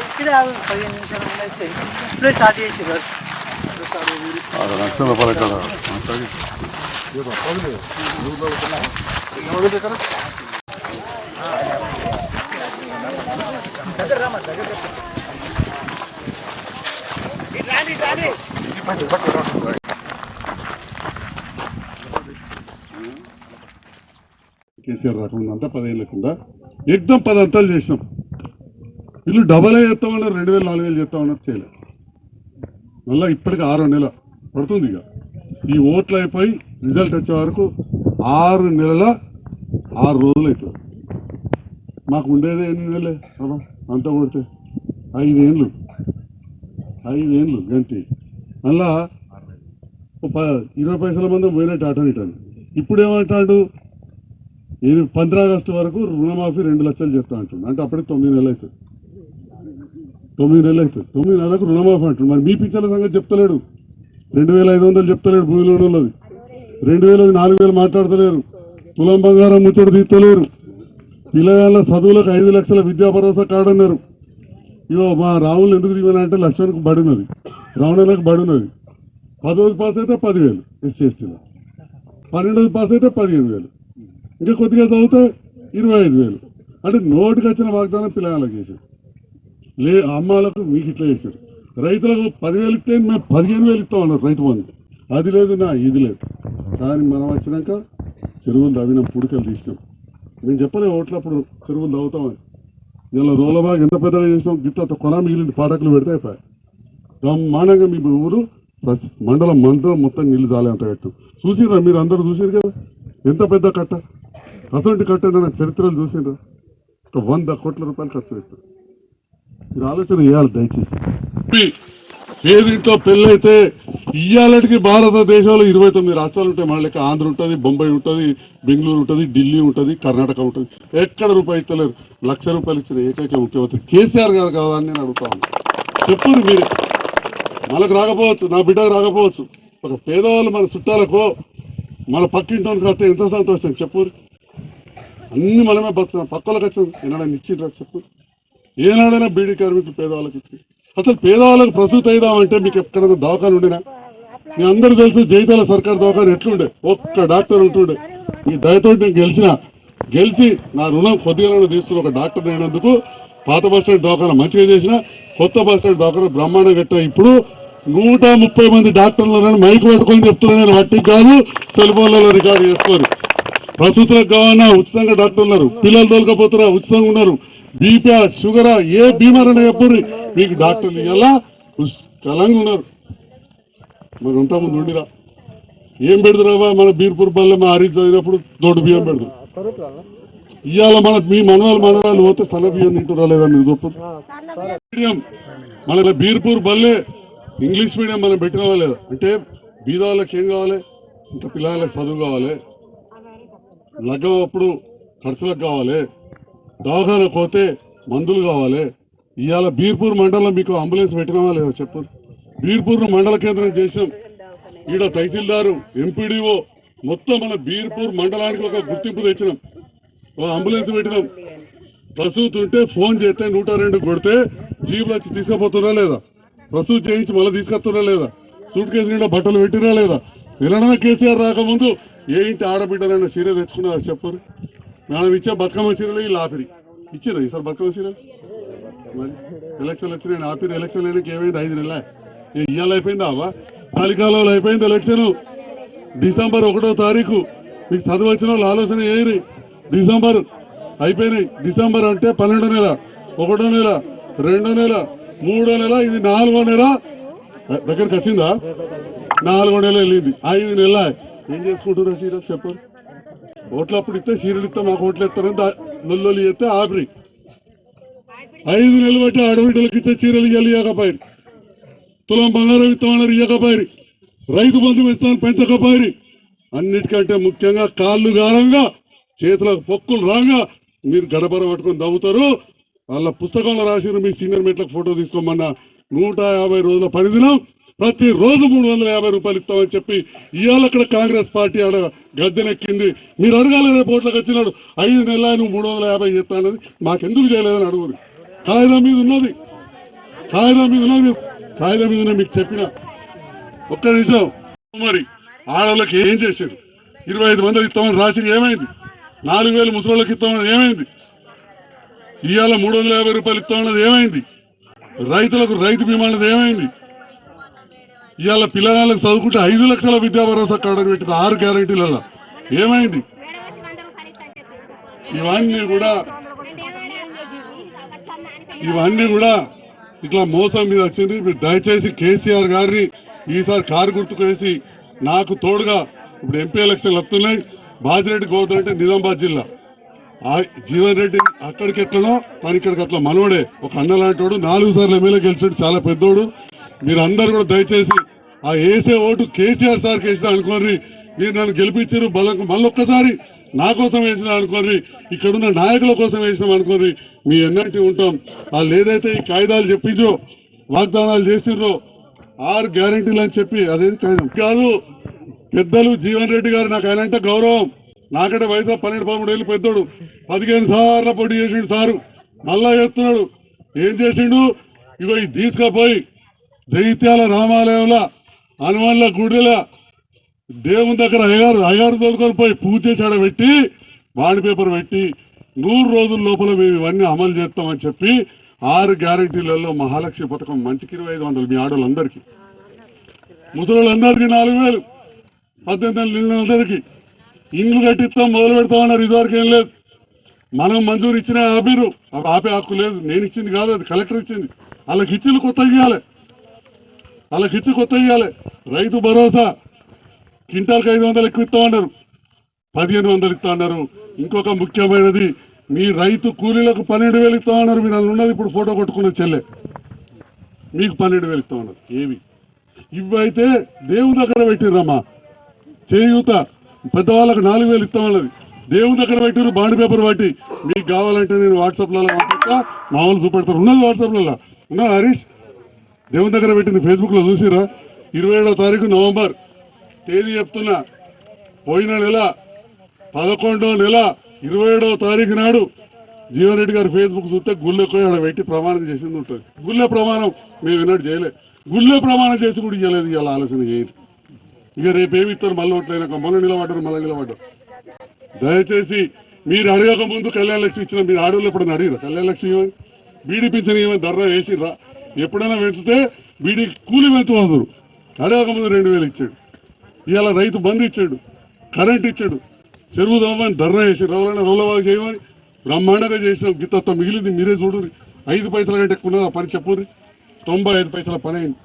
ఇక్కడే ఆగు, పదిహేను నిమిషాలు అయితే ఇప్పుడే స్టార్ట్ చేసి ఆరు లక్షల రూపాయలు ఇక్కడ మాట్లాడి కేసీఆర్ రాకుండా అంతా పదిహేను లేకుండా ఎగ్దం పది అంతాలు చేసినాం వీళ్ళు డబల్ చేస్తామన్నారు రెండు వేలు నాలుగు వేలు చేస్తామన్నారు చేయలేదు మళ్ళీ ఇప్పటికి ఆరో నెల పడుతుంది ఇక. ఈ ఓట్లు అయిపోయి రిజల్ట్ వచ్చే వరకు ఆరు నెలల ఆరు రోజులు అవుతుంది. మాకు ఉండేది ఎన్ని నెలలే బాబా అంతా కొడితే ఐదేళ్ళు ఐదేళ్ళు గంతి. మళ్ళా ఇరవై పైసల మంది పోయినట్టు అటని ఇటాను ఇప్పుడు ఏమంటాడు నేను పంద్ర ఆగస్టు వరకు రుణమాఫీ రెండు లక్షలు చెప్తా అంటున్నాను అంటే అప్పటికి తొమ్మిది నెలలు అవుతుంది. తొమ్మిది నెలలు అవుతుంది. తొమ్మిది నెలలకు రుణమాఫీ అంటుండు మరి మీ పిచ్చల సంగతి చెప్తలేడు. రెండు వేల ఐదు వందలు చెప్తలేడు భూమిలో ఉన్నది రెండు వేల నాలుగు వేలు మాట్లాడతలేరు. తులం బంగారం ముచ్చట తీస్తలేరు. పిల్లగాళ్ళ చదువులకు ఐదు లక్షల విద్యా భరోసా కాడన్నారు అన్నారు ఇగో మా రాములు ఎందుకు దిగిన అంటే లక్ష్మణ్కి బడినది రావణలకు బడినది పదవది పాస్ అయితే పదివేలు ఎస్సీ ఎస్టీలో పన్నెండోది పాస్ అయితే పదిహేను వేలు. ఇంకా కొద్దిగా చదివితే ఇరవై ఐదు వేలు. అంటే నోటికి వచ్చిన వాగ్దానం పిల్లగాళ్ళకి చేశారు. లే అమ్మాలకు మీకు ఇట్లా చేశారు. రైతులకు పదివేలు ఇస్తే మేము పదిహేను వేలు ఇస్తాం అన్నారు రైతు బంధు. అది లేదు నా ఇది లేదు. కానీ మనం వచ్చినాక చెరువులు తవ్వినాం పుడికలు తీసినాం. నేను చెప్పలే ఓట్లప్పుడు చెరువులు తవ్వుతామని. ఇలా రోలబాగ్ ఎంత పెద్దగా చేసినాం గిట్ట కొన మిగిలిన పాటకులు పెడితే అయిపోయాయి బ్రహ్మాండంగా మీ ఊరు సచ్- మండలం మండలం మొత్తం నీళ్ళు చాలే అంత కట్టు చూసిరా మీరు అందరూ చూసారు కదా? ఎంత పెద్ద కట్ట? అసలు కట్టేదన్న చరిత్రలు చూసిరా ఒక వంద కోట్ల రూపాయలు ఖర్చు పెట్టారు మీరు ఆలోచన చేయాలి దయచేసి. ఏదింట్లో పెళ్ళైతే ఇయ్యాలటికి భారతదేశంలో ఇరవై తొమ్మిది రాష్ట్రాలు ఉంటాయి. మన లెక్క ఆంధ్ర ఉంటుంది బొంబాయి ఉంటుంది బెంగళూరు ఉంటుంది ఢిల్లీ ఉంటుంది కర్ణాటక ఉంటుంది. ఎక్కడ రూపాయి ఇస్తలేరు. లక్ష రూపాయలు ఇచ్చిన ఏకైక ముఖ్యమంత్రి కేసీఆర్ గారు కాదా అని నేను అడుగుతా ఉన్నా. చెప్పురు మీరు. మనకు రాకపోవచ్చు నా బిడ్డకు రాకపోవచ్చు. ఒక పేదవాళ్ళు మన చుట్టాలకో మన పక్కింటి కడితే ఎంత సంతోషం చెప్పురు అన్ని మనమే బతున్నాం పక్కలకు వచ్చింది. ఏనాడైనా ఇచ్చిండ్రా చెప్పు. ఏనాడైనా బీడీ కార్మికులు పేదవాళ్ళకి ఇచ్చి. అసలు పేదవాళ్ళకి ప్రసూతి అయిదామంటే మీకు ఎక్కడైనా దవాఖాన ఉండినా? మీ అందరూ తెలుసు జైతాల సర్కార్ దవాఖాన ఎట్లుండే? ఒక్క డాక్టర్ ఉంటుండే. మీ దయతోటి నేను గెలిచిన గెలిచి నా రుణం కొద్దిగా తీసుకుని ఒక డాక్టర్ అయినందుకు పాత బస్ స్టాండ్ దవాఖాన మంచిగా చేసిన కొత్త బస్ స్టాండ్ దవాఖాన బ్రహ్మాండం కట్టా ఇప్పుడు నూట ముప్పై మంది డాక్టర్లు మైక్ పెట్టుకొని చెప్తున్నా నేను వట్టికి కాదు సెల్ ఫోన్లలో రికార్డు చేసుకోరు ప్రసూతులకు కావాలన్నా ఉచితంగా డాక్టర్ ఉన్నారు. పిల్లలు తోలకపోతారా ఉచితంగా ఉన్నారు. బీపీ షుగరా ఏ బీమారైనా చెప్పండి మీకు డాక్టర్లు ఎలా కలంగా ఉన్నారు. మరి అంతా ముందు ఉండిరా. ఏం పెడతారా మన బీర్పూర్ పల్లె మా హరి చదివినప్పుడు దొడ్డు బియ్యం పెడతాం ఇవాళ మన మీ మనవాళ్ళు మనవాళ్ళు పోతే సన్న బియ్యం తింటురా లేదా మీరు చెప్పదు మీడియం. మన బీర్పూర్ బల్లే ఇంగ్లీష్ మీడియం మనం పెట్టినవా లేదా? అంటే బీదవాళ్ళకి ఏం కావాలి? ఇంత పిల్లలకి చదువు కావాలి. లగ్గప్పుడు ఖర్చులకు కావాలి. దవాఖానకు పోతే మందులు కావాలి. ఇవాళ బీర్పూర్ మండలం మీకు అంబులెన్స్ పెట్టినావా లేదా చెప్పు. బీర్పూర్ మండల కేంద్రం చేసినాం. ఈడ తహసీల్దారు ఎంపీడీఓ మొత్తం మన బీర్పూర్ మండలానికి ఒక గుర్తింపు తెచ్చినాం. ఒక అంబులెన్స్ పెట్టినాం. ప్రసూతి ఉంటే ఫోన్ చేస్తే నూట రెండు కొడితే జీబులు వచ్చి తీసుకుపోతున్నా లేదా? ప్రసూతి చేయించి మళ్ళీ తీసుకొస్తున్నా లేదా? సూట్ కేసు నిండా బట్టలు పెట్టినా లేదా? తెలంగాణ కేసీఆర్ రాకముందు ఏ ఇంటి ఆడబిడ్డలైనా చీర తెచ్చుకున్నారు చెప్పరు? మనం ఇచ్చే బతుకమ్మ చీరలు ఈ ఆపిరి. ఇచ్చిరా ఈసారి బతుకమ్మ చీరలు మరి ఎలక్షన్లు వచ్చినాయి ఆపిరి. ఎలక్షన్ అయినాక ఏమైంది? ఐదు నెలల? ఇవాళ అయిపోయిందా అవ్వ? చలికాలంలో అయిపోయింది ఎలక్షన్. డిసెంబర్ ఒకటో తారీఖు. మీకు చదువు వచ్చిన వాళ్ళు ఆలోచన ఏరి డిసెంబర్ అయిపోయినాయి. డిసెంబర్ అంటే పన్నెండో నెల ఒకటో నెల రెండో నెల మూడో నెల ఇది నాలుగో నెల. దగ్గరికి వచ్చిందా? నాలుగో నెల వెళ్ళింది. ఐదు నెలలు. ఏం చేసుకుంటున్నారు సీరియల్ చెప్పరు ఓట్లు అప్పుడు ఇస్తే సీరియల్ ఇస్తే మాకు ఓట్లు ఇస్తారని దా- లొల్లొల్లి చేస్తే ఐదు నెలలు బట్టి ఆడబిడ్డలకు ఇచ్చే చీరలు ఇవ్వాలి ఇవ్వకపోయారు తులం బంగారం ఇస్తామన్నారు ఇవ్వకపోయారు రైతు బంధు ఇస్తామని పెంచకపోయారు అన్నిటికంటే ముఖ్యంగా కాళ్ళు గారంగా చేతులకు పొక్కులు రాగా మీరు గడపర పట్టుకొని దవ్వుతారు వాళ్ళ పుస్తకంలో రాసిన మీ సీనియర్ మెట్లకు ఫోటో తీసుకోమన్నా. నూట యాభై రోజుల పని దినం ప్రతి రోజు మూడు వందల యాభై రూపాయలు ఇస్తామని చెప్పి ఇవాళ అక్కడ కాంగ్రెస్ పార్టీ ఆడ గద్దెనెక్కింది. మీరు అడగాలి రేపు ఓట్లకు వచ్చినాడు ఐదు నెలల నువ్వు మూడు వందల యాభై చేస్తానది మాకెందుకు చేయలేదని అడుగుది కాగితం మీద ఉన్నది. కాగితం మీద ఉన్నది. కాగితం మీద మీకు చెప్పిన ఒక్క నిమిషం. మరి ఆడవాళ్ళకి ఏం చేశారు? ఇరవై ఐదు మందికి ఇస్తామని రాసి ఏమైంది? నాలుగు వేలు ముసలిళ్ళకి ఇస్తామన్నది ఏమైంది? ఇవాళ మూడు వందల యాభై రూపాయలు ఇస్తామన్నది ఏమైంది? రైతులకు రైతు బీమా అన్నది ఏమైంది? ఇవాళ పిల్లగాళ్ళకి చదువుకుంటే ఐదు లక్షల విద్యా భరోసా కార్డు పెట్టిన ఆరు గ్యారంటీలలో ఏమైంది? ఇవన్నీ కూడా ఇవన్నీ కూడా ఇట్లా మోసం మీద వచ్చింది. మీరు దయచేసి కేసీఆర్ గారిని ఈసారి కారు గుర్తుకు వేసి నాకు తోడుగా ఇప్పుడు ఎంపీ ఎలక్షన్లు వస్తున్నాయి. బాజిరెడ్డి గోవర్ధన్ అంటే నిజామాబాద్ జిల్లా. ఆ జీవన్ రెడ్డి అక్కడికి ఎట్లనో తను ఇక్కడికి అట్లా మనవడే. ఒక అన్న లాంటోడు నాలుగు సార్లు ఎమ్మెల్యే గెలిచాడు చాలా పెద్దోడు. మీరు అందరు కూడా దయచేసి ఆ వేసే ఓటు కేసీఆర్ సార్ వేసిన అనుకోని మీరు నన్ను గెలిపించారు బలం మళ్ళొక్కసారి నా కోసం వేసిన అనుకోని ఇక్కడున్న నాయకుల కోసం వేసినాం అనుకోని మీ ఎన్నటి ఉంటాం. వాళ్ళు ఏదైతే ఈ కాయిదాలు చెప్పించో వాగ్దానాలు చేసిర్రో ఆరు గ్యారంటీలు అని చెప్పి అదేది కాగితం? కాదు పెద్దలు జీవన్ రెడ్డి గారు నాకు ఆయన అంటే గౌరవం. నాకంటే వయసు పన్నెండు పదమూడు ఏళ్ళు పెద్దోడు. పదిహేను సార్లు పోటీ చేసిండు సారు. మళ్ళా చేస్తున్నాడు. ఏం చేసిండు? ఇగో ఇది తీసుకుపోయి జైత్యాల రామాలయంలో హనుమాన్ల గుడిల దేవుని దగ్గర అయ్యారు అయ్యారు తోలుకొని పోయి పూజ చేసి పెట్టి బాండ్ పేపర్ పెట్టి నూరు రోజుల లోపల మేము ఇవన్నీ అమలు చేస్తామని చెప్పి ఆరు గ్యారంటీలలో మహాలక్ష్మి పథకం మంచికి ఇరవై ఐదు వందలు మీ ఆడవాళ్ళందరికీ ముసలోళ్ళందరికీ నాలుగు వేలు. పద్దెనిమిది నెలలు ఇండ్లు కట్టిస్తాం మొదలు పెడతామన్నారు ఇదివరకు ఏం లేదు. మనం మంజూరు ఇచ్చిన ఆపిరు. అవి ఆపే హక్కు లేదు. నేను ఇచ్చింది కాదు అది కలెక్టర్ ఇచ్చింది. వాళ్ళకి ఇచ్చింది కొత్తగా ఇవ్వాలి. వాళ్ళకి ఇచ్చి కొత్త ఇవ్వాలి రైతు భరోసా. క్వింటాల్కి ఐదు వందలు ఎక్కువ ఇస్తామన్నారు పదిహేను వందలు ఇస్తా ఉన్నారు. ఇంకొక ముఖ్యమైనది మీ రైతు కూలీలకు పన్నెండు వేలు ఇస్తా ఉన్నారు. మీరు అందులో ఉన్నది ఇప్పుడు ఫోటో కొట్టుకున్న చెల్లె. మీకు పన్నెండు వేలు ఇస్తా ఉన్నారు. ఏవి? ఇవైతే దేవుని దగ్గర పెట్టిర్రమ్మా. చేయూత. పెద్దవాళ్ళకి నాలుగు వేలు ఇస్తా ఉన్నది. దేవుని దగ్గర పెట్టిరు బాండ్ పేపర్ బట్టి మీకు కావాలంటే నేను వాట్సాప్లలో పంపిస్తా. మామూలు చూపెడతారు. ఉన్నది వాట్సాప్లలో. ఉన్నది హరీష్? దేవుని దగ్గర పెట్టింది ఫేస్బుక్లో చూసిరా ఇరవై ఏడో తారీఖు నవంబర్. తేదీ చెప్తున్నా. పోయిన నెల పదకొండో నెల ఇరవై ఏడవ తారీఖు నాడు జీవన్ రెడ్డి గారు ఫేస్బుక్ చూస్తే గుళ్ళె ఆడ పెట్టి ప్రమాణం చేసింది ఉంటుంది. గుళ్ళె ప్రమాణం మేము విన్నట్టు చేయలే. గుళ్ళె ప్రమాణం చేసి కూడా ఇవ్వలేదు ఇవాళ ఆలోచన చేయరు ఇక రేపేమి ఇస్తారు? మళ్ళీ ఓట్లైనాక మొన్న నిలబడ్డారు మళ్ళీ నిలబడ్డారు. దయచేసి మీరు అడగక ముందు కళ్యాణ లక్ష్మి ఇచ్చిన మీరు ఆడవాళ్ళు ఎప్పుడన్నా అడిగిరా కళ్యాణ లక్ష్మి ఇవ్వని బీడీ పింఛన్ ఇవ్వని ధర్నా వేసిర్రా ఎప్పుడైనా పెంచితే వీడికి కూలి పెంచవద్దు అదే ఒక ముందు రెండు వేలు ఇచ్చాడు. ఇవాళ రైతు బంద్ ఇచ్చాడు. కరెంట్ ఇచ్చాడు. చెరువు దమ్మని ధర్నా వేసి రోజులైనా రోజులబాగా చేయమని బ్రహ్మాండంగా చేసిన గిత్త మిగిలింది మీరే చూడరు ఐదు పైసల కంటే ఎక్కువ పని చెప్పుర్రి. తొంభై ఐదు పైసల పని అయింది.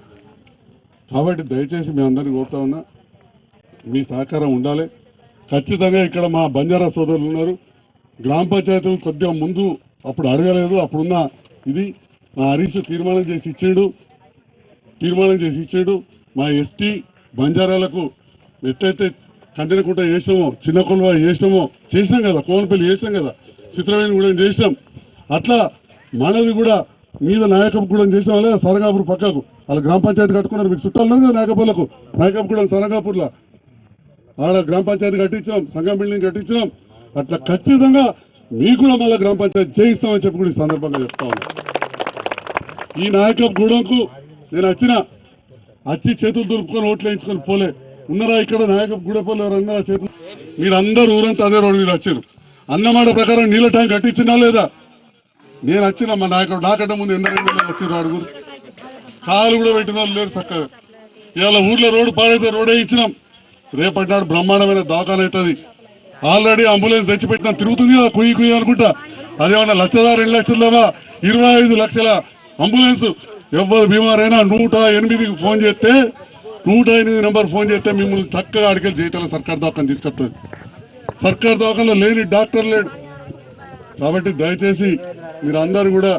కాబట్టి దయచేసి మీ అందరిని కోరుతా ఉన్నా మీ సహకారం ఉండాలి. ఖచ్చితంగా ఇక్కడ మా బంజారా సోదరులు ఉన్నారు. గ్రామ పంచాయతీలు కొద్దిగా ముందు అప్పుడు అడగలేదు. అప్పుడున్న ఇది మా హరీష్ తీర్మానం చేసి ఇచ్చాడు. తీర్మానం చేసి ఇచ్చాడు. మా ఎస్టీ బంజారాలకు ఎట్లయితే కందినకుంట చేసినామో చిన్న కొలువ చేసినామో చేసినాం కదా కోనపల్లి చేసినాం కదా చిత్రవేణి కూడా చేసినాం. అట్లా మనది కూడా మీద నాయకం కూడా చేసిన వాళ్ళే సరగాపూర్ పక్కకు? వాళ్ళ గ్రామ పంచాయతీ కట్టుకున్నారు మీకు చుట్టాలు ఉన్నారు కదా నాయకపూర్లకు? కూడా సరగాపూర్లో. ఆడ గ్రామ పంచాయతీ కట్టించినాం సంఘం బిల్డింగ్ కట్టించినాం. అట్లా ఖచ్చితంగా మీకు కూడా మళ్ళీ గ్రామ పంచాయతీ చేయిస్తామని చెప్పి కూడా ఈ సందర్భంగా చెప్తా ఉన్నా. ఈ నాయకం గూడెంకు నేను వచ్చిన వచ్చి చేతులు దులుపుకొని ఓట్లు వేయించుకొని పోలే. ఉన్నారా ఇక్కడ నాయకం గూడెపోలే ఉన్నారా చేతులు మీరందరూ ఊరంతా అదే రోడ్డు మీద వచ్చారు. అన్నమాట ప్రకారం నీళ్ళ ట్యాంక్ కట్టించినా లేదా? నేను వచ్చిన మా నాయకుడు నాకంటే ముందు ఎందరో ఎమ్మెల్యేలు వచ్చారు అడుగురు కాలు కూడా పెట్టిన వాళ్ళు లేరు చక్కగా. ఇవాళ ఊర్లో రోడ్డు పాడైతే రోడ్ వేయించినాం. రేపటి నాడు బ్రహ్మాండమైన దవాఖాన అవుతుంది. ఆల్రెడీ అంబులెన్స్ తెచ్చిపెట్టినా తిరుగుతుంది కదా కుయ్యి కుయ్యి అనుకుంటా. అదేమన్నా లక్షదా రెండు లక్షలదా? ఇరవై ఐదు లక్షల అంబులెన్స్ ఎవరు బీమారైనా నూట ఎనిమిదికి ఫోన్ చేస్తే నూట ఎనిమిది నెంబర్ ఫోన్ చేస్తే మిమ్మల్ని చక్కగా అడిగేది జీతాల సర్కార్ దవాఖాన తీసుకొస్తుంది. సర్కార్ దవాఖానలో లేని డాక్టర్ లేడు. కాబట్టి దయచేసి మీరు అందరూ కూడా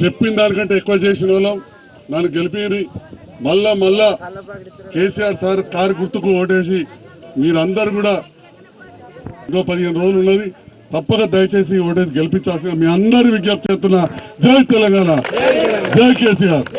చెప్పిన దానికంటే ఎక్కువ చేసిన వాళ్ళం. నన్ను గెలిపి మళ్ళా మళ్ళా కేసీఆర్ సార్ కారు గుర్తుకు ఓటేసి మీరందరూ కూడా ఇంకో పదిహేను రోజులు ఉన్నది. తప్పక దయచేసి ఓటేసి గెలిపించాల్సిన మీ అందరి విజ్ఞప్తి చేస్తున్నా జై తెలంగాణ. జై కేసీఆర్.